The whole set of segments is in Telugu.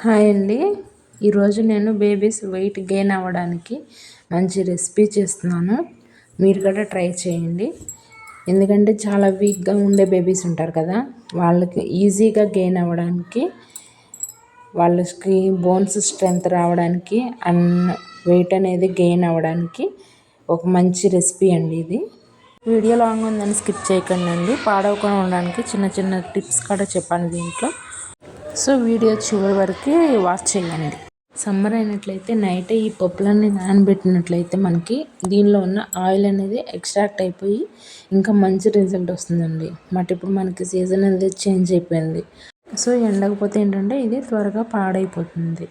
హాయ్ అండి. ఈరోజు నేను బేబీస్ వెయిట్ గెయిన్ అవ్వడానికి మంచి రెసిపీ చేస్తున్నాను. మీరు కూడా ట్రై చేయండి. ఎందుకంటే చాలా వీక్గా ఉండే బేబీస్ ఉంటారు కదా వాళ్ళకి ఈజీగా గెయిన్ అవ్వడానికి వాళ్ళకి బోన్స్ స్ట్రెంగ్త్ రావడానికి అండ్ వెయిట్ అనేది గెయిన్ అవ్వడానికి ఒక మంచి రెసిపీ అండి ఇది. వీడియో లాంగ్ ఉందని స్కిప్ చేయకండి అండి. పాడవకుండా ఉండడానికి చిన్న చిన్న టిప్స్ కూడా చెప్పాను దీంట్లో. సో వీడియో చివరి వరకు వాచ్ చేయండి. సమ్మర్ అయినట్లయితే నైట్ ఈ పప్పులన్నీ నానబెట్టినట్లయితే మనకి దీనిలో ఉన్న ఆయిల్ అనేది ఎక్స్ట్రాక్ట్ అయిపోయి ఇంకా మంచి రిజల్ట్ వస్తుందండి. బట్ ఇప్పుడు మనకి సీజన్ అనేది చేంజ్ అయిపోయింది. సో ఎండకపోతే ఏంటంటే ఇది త్వరగా పాడైపోతుంది.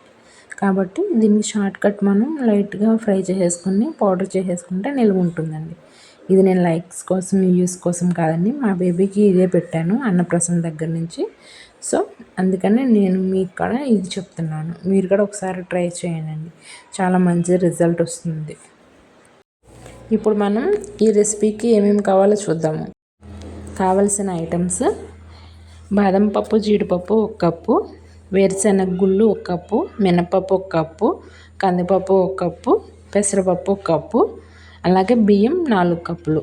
కాబట్టి దీన్ని షార్ట్ కట్ మనం లైట్గా ఫ్రై చేసేసుకుని పౌడర్ చేసేసుకుంటే నిల్వ ఉంటుందండి. ఇది నేను లైక్స్ కోసం యూస్ కోసం కాదండి. మా బేబీకి ఇదే పెట్టాను అన్నప్రసన్న దగ్గర నుంచి. సో అందుకని నేను మీకు కూడా ఇది చెప్తున్నాను. మీరు కూడా ఒకసారి ట్రై చేయండి. చాలా మంచి రిజల్ట్ వస్తుంది. ఇప్పుడు మనం ఈ రెసిపీకి ఏమేమి కావాలో చూద్దాము. కావలసిన ఐటమ్స్. బాదం పప్పు జీడిపప్పు ఒక కప్పు. వేరుశెనగ గుళ్ళు ఒక కప్పు. మినపప్పు ఒక కప్పు. కందిపప్పు ఒక కప్పు. పెసరపప్పు ఒక కప్పు. అలాగే బియ్యం నాలుగు కప్పులు.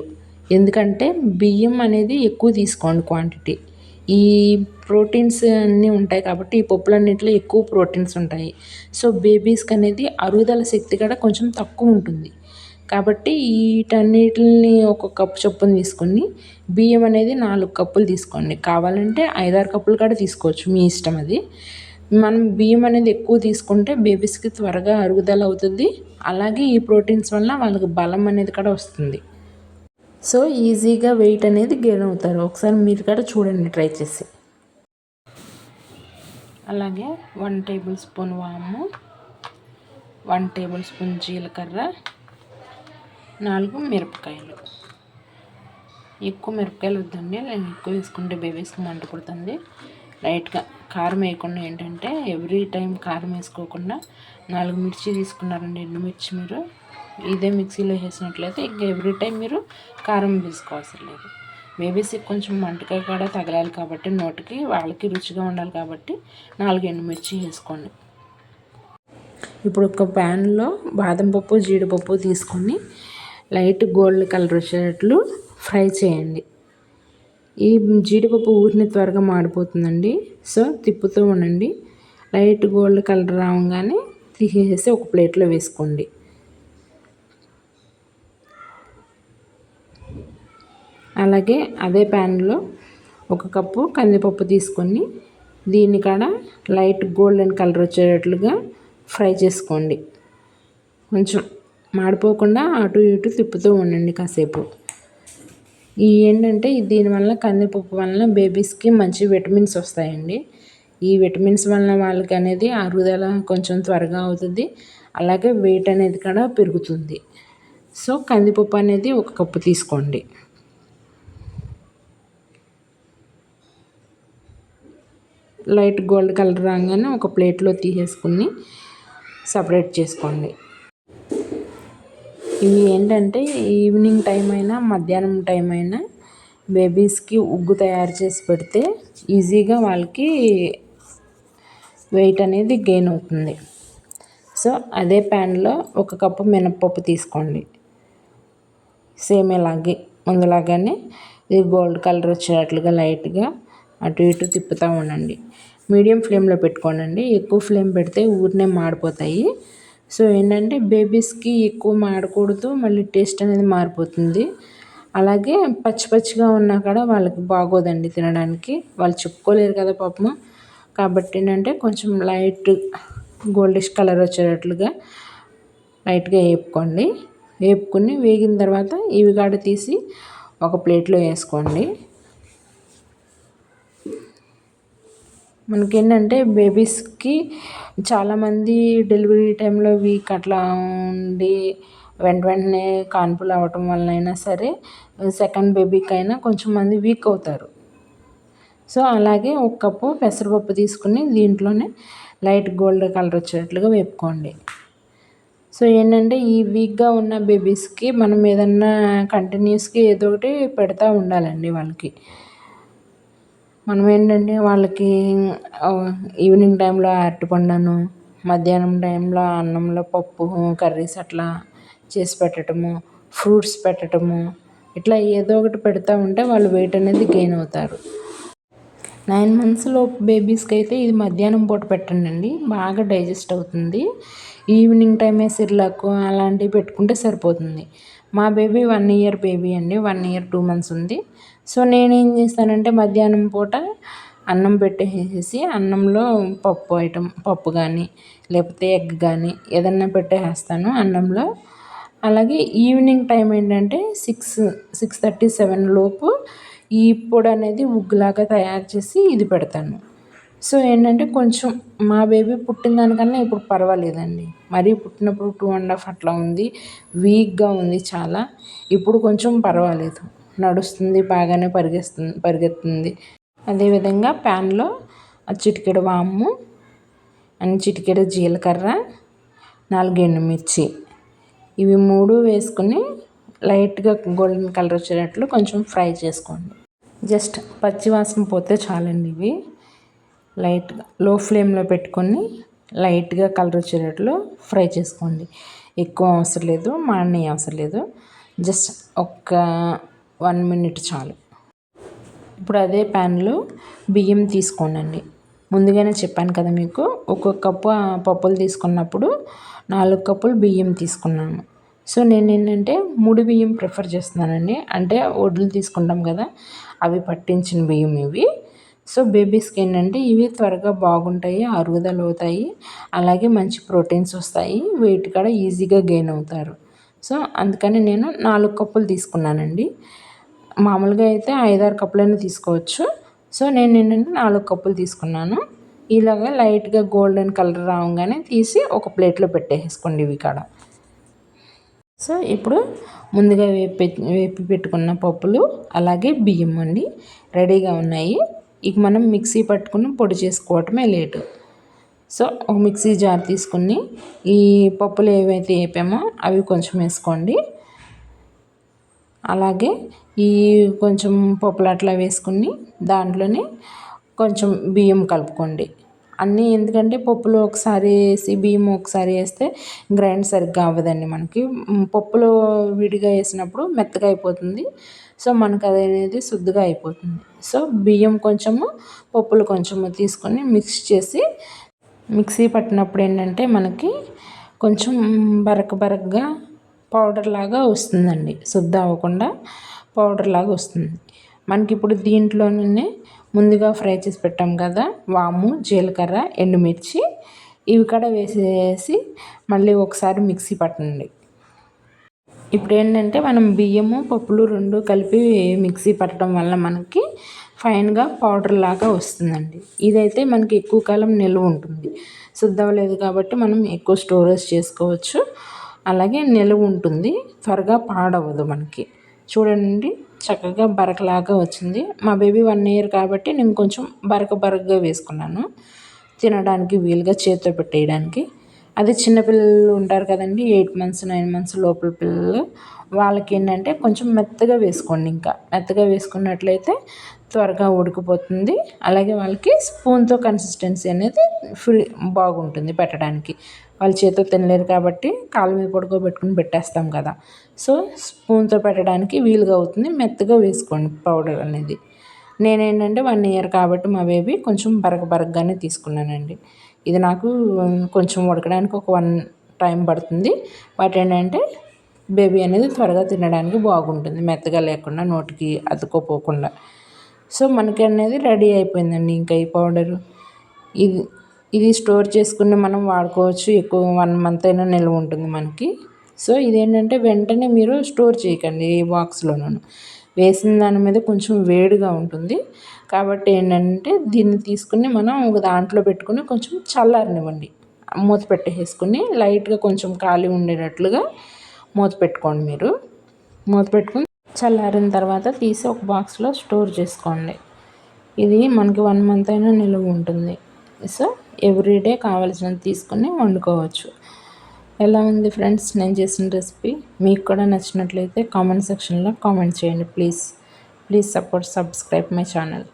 ఎందుకంటే బియ్యం అనేది ఎక్కువ తీసుకోండి క్వాంటిటీ. ఈ ప్రోటీన్స్ అన్నీ ఉంటాయి కాబట్టి ఈ పప్పులన్నింటిలో ఎక్కువ ప్రోటీన్స్ ఉంటాయి. సో బేబీస్కి అనేది అరుగుదల శక్తి కూడా కొంచెం తక్కువ ఉంటుంది. కాబట్టి వీటన్నిటిని ఒక కప్పు చొప్పున తీసుకొని బియ్యం అనేది నాలుగు కప్పులు తీసుకోండి. కావాలంటే ఐదారు కప్పులు కూడా తీసుకోవచ్చు మీ ఇష్టం అది. మనం బియ్యం అనేది ఎక్కువ తీసుకుంటే బేబీస్కి త్వరగా అరుగుదల అవుతుంది. అలాగే ఈ ప్రోటీన్స్ వల్ల వాళ్ళకి బలం అనేది కూడా వస్తుంది. సో ఈజీగా వెయిట్ అనేది గెయిన్ అవుతారు. ఒకసారి మీరు కూడా చూడండి ట్రై చేసి. అలాగే వన్ టేబుల్ స్పూన్ వాము వన్ టేబుల్ స్పూన్ జీలకర్ర నాలుగు మిరపకాయలు. ఎక్కువ మిరపకాయలు వద్దండి. నేను ఎక్కువ వేసుకుంటే బేబీస్కి మంట పుడుతుంది. లైట్గా కారం వేయకుండా ఏంటంటే ఎవ్రీ టైం కారం వేసుకోకుండా నాలుగు మిర్చి తీసుకున్నారండి ఎండుమిర్చి మీరు. ఇదే మిక్సీలో వేసినట్లయితే ఇంకా ఎవ్రీ టైం మీరు కారం వేసుకోవాల్సిన లేదు. బేబీస్కి కొంచెం మంటకాయ కూడా తగలాలి కాబట్టి నోటికి వాళ్ళకి రుచిగా ఉండాలి కాబట్టి నాలుగు ఎండుమిర్చి వేసుకోండి. ఇప్పుడు ఒక ప్యాన్లో బాదం పప్పు జీడిపప్పు తీసుకొని లైట్ గోల్డ్ కలర్ వచ్చేటట్లు ఫ్రై చేయండి. ఈ జీడిపప్పు ఊరిని త్వరగా మాడిపోతుందండి. సో తిప్పుతూ ఉండండి. లైట్ గోల్డ్ కలర్ రావగానే తీసేసి ఒక ప్లేట్లో వేసుకోండి. అలాగే అదే ప్యాన్లో ఒక కప్పు కందిపప్పు తీసుకొని దీన్ని కాడ లైట్ గోల్డెన్ కలర్ వచ్చేటట్లుగా ఫ్రై చేసుకోండి. కొంచెం మాడిపోకుండా అటు ఇటు తిప్పుతూ ఉండండి కాసేపు. ఏంటంటే దీనివల్ల కందిపప్పు వలన బేబీస్కి మంచి విటమిన్స్ వస్తాయండి. ఈ విటమిన్స్ వలన వాళ్ళకి అనేది అరుగుదల కొంచెం త్వరగా అవుతుంది. అలాగే వెయిట్ అనేది కూడా పెరుగుతుంది. సో కందిపప్పు అనేది ఒక కప్పు తీసుకోండి. లైట్ గోల్డ్ కలర్ రాగానే ఒక ప్లేట్లో తీసేసుకుని సపరేట్ చేసుకోండి. ఇవి ఏంటంటే ఈవినింగ్ టైం అయినా మధ్యాహ్నం టైం అయినా బేబీస్కి ఉగ్గు తయారు చేసి పెడితే ఈజీగా వాళ్ళకి వెయిట్ అనేది గెయిన్ అవుతుంది. సో అదే ప్యాన్లో ఒక కప్పు మినప్పప్పు తీసుకోండి. సేమ్ ఇలాగే ముందులాగానే ఇది గోల్డ్ కలర్ వచ్చేటట్లుగా లైట్గా అటు ఇటు తిప్పుతూ ఉండండి. మీడియం ఫ్లేమ్లో పెట్టుకోండి ఎక్కువ ఫ్లేమ్ పెడితే ఊరినే మాడిపోతాయి. సో ఏంటంటే బేబీస్కి ఎక్కువ మాడకూడదు మళ్ళీ టేస్ట్ అనేది మారిపోతుంది. అలాగే పచ్చి పచ్చిగా ఉన్నా కూడా వాళ్ళకి బాగోదండి తినడానికి. వాళ్ళు చెప్పుకోలేరు కదా పాపం కాబట్టి ఏంటంటే కొంచెం లైట్ గోల్డిష్ కలర్ వచ్చేటట్లుగా లైట్గా వేపుకోండి. వేపుకుని వేగిన తర్వాత ఇవి కాడ తీసి ఒక ప్లేట్లో వేసుకోండి. మనకి ఏంటంటే బేబీస్కి చాలామంది డెలివరీ టైంలో వీక్ అట్లా ఉండి వెంట వెంటనే కాన్పులు అవ్వటం వలన అయినా సరే సెకండ్ బేబీకి అయినా కొంచెం మంది వీక్ అవుతారు. సో అలాగే ఒక కప్పు పెసరపప్పు తీసుకుని దీంట్లోనే లైట్ గోల్డ్ కలర్ వచ్చేటట్లుగా వేపుకోండి. సో ఏంటంటే ఈ వీక్గా ఉన్న బేబీస్కి మనం ఏదన్నా కంటిన్యూస్గా ఏదో ఒకటి పెడతా ఉండాలండి వాళ్ళకి. మనం ఏంటంటే వాళ్ళకి ఈవినింగ్ టైంలో అరటిపండును మధ్యాహ్నం టైంలో అన్నంలో పప్పు కర్రీస్ అట్లా చేసి పెట్టడము ఫ్రూట్స్ పెట్టడము ఇట్లా ఏదో ఒకటి పెడతా ఉంటే వాళ్ళు వెయిట్ అనేది గెయిన్ అవుతారు. నైన్ మంత్స్ లోపు బేబీస్కి అయితే ఇది మధ్యాహ్నం పూట పెట్టండి అండి బాగా డైజెస్ట్ అవుతుంది. ఈవినింగ్ టైమే సిర్లాకు అలాంటివి పెట్టుకుంటే సరిపోతుంది. మా బేబీ వన్ ఇయర్ బేబీ అండి వన్ ఇయర్ టూ మంత్స్ ఉంది. సో నేనేం చేస్తానంటే మధ్యాహ్నం పూట అన్నం పెట్టేసేసి అన్నంలో పప్పు ఐటమ్ పప్పు కానీ లేకపోతే ఎగ్ కానీ ఏదన్నా పెట్టేస్తాను అన్నంలో. అలాగే ఈవినింగ్ టైం ఏంటంటే సిక్స్ సిక్స్ థర్టీ సెవెన్ లోపు ఈ పొడి అనేది ఉగ్గులాగా తయారు చేసి ఇది పెడతాను. సో ఏంటంటే కొంచెం మా బేబీ పుట్టిన దానికన్నా ఇప్పుడు పర్వాలేదండి. మరీ పుట్టినప్పుడు టూ అండ్ హాఫ్ అట్లా ఉంది. వీక్గా ఉంది చాలా. ఇప్పుడు కొంచెం పర్వాలేదు. నడుస్తుంది బాగానే పరిగెస్తుంది పరిగెత్తుంది. అదేవిధంగా ప్యాన్లో చిటికెడు వాము అండ్ చిటికెడు జీలకర్ర నాలుగు ఎండుమిర్చి. ఇవి మూడు వేసుకుని లైట్గా గోల్డెన్ కలర్ వచ్చేటట్లు కొంచెం ఫ్రై చేసుకోండి. జస్ట్ పచ్చివాసన పోతే చాలండి ఇవి. లైట్గా లో ఫ్లేమ్లో పెట్టుకొని లైట్గా కలర్ వచ్చేటట్లు ఫ్రై చేసుకోండి. ఎక్కువ అవసరం లేదు మాడనే అవసరం లేదు. జస్ట్ ఒక్క వన్ మినిట్ చాలు. ఇప్పుడు అదే ప్యాన్లో బియ్యం తీసుకోనండి. ముందుగానే చెప్పాను కదా మీకు ఒక్కొక్క కప్పు పప్పులు తీసుకున్నప్పుడు నాలుగు కప్పులు బియ్యం తీసుకున్నాను. సో నేను ఏంటంటే ముడి బియ్యం ప్రిఫర్ చేస్తున్నానండి. అంటే వడ్లు తీసుకుంటాం కదా అవి పట్టించిన బియ్యం ఇవి. సో బేబీస్కి ఏంటంటే ఇవి త్వరగా బాగుంటాయి అరుగుదల అవుతాయి. అలాగే మంచి ప్రోటీన్స్ వస్తాయి. వెయిట్ కూడా ఈజీగా గెయిన్ అవుతారు. సో అందుకని నేను నాలుగు కప్పులు తీసుకున్నానండి. మామూలుగా అయితే ఐదారు కప్పులైనా తీసుకోవచ్చు. సో నేను ఏంటంటే నాలుగు కప్పులు తీసుకున్నాను. ఇలాగ లైట్గా గోల్డెన్ కలర్ రావగానే తీసి ఒక ప్లేట్లో పెట్టేసుకోండి ఇవి కాడ. సో ఇప్పుడు ముందుగా వేపి వేపి పెట్టుకున్న పప్పులు అలాగే బియ్యం అండి. రెడీగా ఉన్నాయి. ఇక మనం మిక్సీ పట్టుకుని పొడి చేసుకోవటమే లేటు. సో ఒక మిక్సీ జార్ తీసుకుని ఈ పప్పులు ఏవైతే వేపామో అవి కొంచెం వేసుకోండి. అలాగే ఈ కొంచెం పప్పులు అట్లా వేసుకుని దాంట్లోనే కొంచెం బియ్యం కలుపుకోండి. అన్నీ ఎందుకంటే పప్పులో ఒకసారి వేసి బియ్యం ఒకసారి వేస్తే గ్రైండ్ సరిగ్గా అవ్వదండి మనకి. పప్పులో విడిగా వేసినప్పుడు మెత్తగా అయిపోతుంది. సో మనకు అది అనేది శుద్ధిగా అయిపోతుంది. సో బియ్యం కొంచెము పప్పులు కొంచెము తీసుకొని మిక్స్ చేసి మిక్సీ పట్టినప్పుడు ఏంటంటే మనకి కొంచెం బరక బరకగా పౌడర్ లాగా వస్తుందండి. శుద్ధ అవ్వకుండా పౌడర్ లాగా వస్తుంది. మనకి ఇప్పుడు దీంట్లోనే ముందుగా ఫ్రై చేసి పెట్టాం కదా వాము జీలకర్ర ఎండుమిర్చి. ఇవి కూడా వేసేసి మళ్ళీ ఒకసారి మిక్సీ పట్టండి. ఇప్పుడు ఏంటంటే మనం బియ్యము పప్పులు రెండు కలిపి మిక్సీ పట్టడం వల్ల మనకి ఫైన్గా పౌడర్ లాగా వస్తుందండి. ఇదైతే మనకి ఎక్కువ కాలం నిల్వ ఉంటుంది. శుద్ధవలేదు కాబట్టి మనం ఎక్కువ స్టోరేజ్ చేసుకోవచ్చు. అలాగే నిల్వ ఉంటుంది. త్వరగా పాడవదు మనకి. చూడండి. చక్కగా బరకలాగా వచ్చింది. మా బేబీ వన్ ఇయర్ కాబట్టి నేను కొంచెం బరక బరకగా వేసుకున్నాను. తినడానికి వీలుగా చేతితో పెట్టేయడానికి. అదే చిన్నపిల్లలు ఉంటారు కదండి ఎయిట్ మంత్స్ నైన్ మంత్స్ లోపల పిల్లలు. వాళ్ళకి ఏంటంటే కొంచెం మెత్తగా వేసుకోండి ఇంకా. మెత్తగా వేసుకున్నట్లయితే త్వరగా ఉడికిపోతుంది. అలాగే వాళ్ళకి స్పూన్తో కన్సిస్టెన్సీ అనేది ఫ్రీ బాగుంటుంది పెట్టడానికి. వాళ్ళు చేతితో తినలేరు కాబట్టి కాళ్ళ మీద పడుకోబెట్టుకుని పెట్టేస్తాం కదా. సో స్పూన్తో పెట్టడానికి వీలుగా అవుతుంది మెత్తగా వేసుకోండి పౌడర్ అనేది. నేనేంటంటే వన్ ఇయర్ కాబట్టి మా బేబీ కొంచెం బరగ బరగ్గానే తీసుకున్నానండి. ఇది నాకు కొంచెం ఉడకడానికి ఒక వన్ టైం పడుతుంది. బట్ ఏంటంటే బేబీ అనేది త్వరగా తినడానికి బాగుంటుంది. మెత్తగా లేకుండా నోటికి అతుక్కోపోకుండా. సో మనకి అనేది రెడీ అయిపోయిందండి. ఇంకా ఈ పౌడరు ఇది ఇది స్టోర్ చేసుకుని మనం వాడుకోవచ్చు. ఎక్కువ వన్ మంత్ అయినా నిల్వ ఉంటుంది మనకి. సో ఇదేంటంటే వెంటనే మీరు స్టోర్ చేయకండి ఏ బాక్స్లోనూ. వేసిన దాని మీద కొంచెం వేడిగా ఉంటుంది. కాబట్టి ఏంటంటే దీన్ని తీసుకుని మనం ఒక దాంట్లో పెట్టుకుని కొంచెం చల్లారనివ్వండి. మూత పెట్టేసుకుని లైట్గా కొంచెం ఖాళీ ఉండేటట్లుగా మూత పెట్టుకోండి మీరు. మూత పెట్టుకుని చల్లారిన తర్వాత తీసి ఒక బాక్స్లో స్టోర్ చేసుకోండి. ఇది మనకి వన్ మంత్ అయినా నిలువ ఉంటుంది. సో ఎవ్రీడే కావాల్సినంత తీసుకొని వండుకోవచ్చు. ఎలా ఉంది ఫ్రెండ్స్? నేను చేసిన రెసిపీ మీకు కూడా నచ్చినట్లయితే కామెంట్ సెక్షన్లో కామెంట్ చేయండి please. Please support subscribe my channel.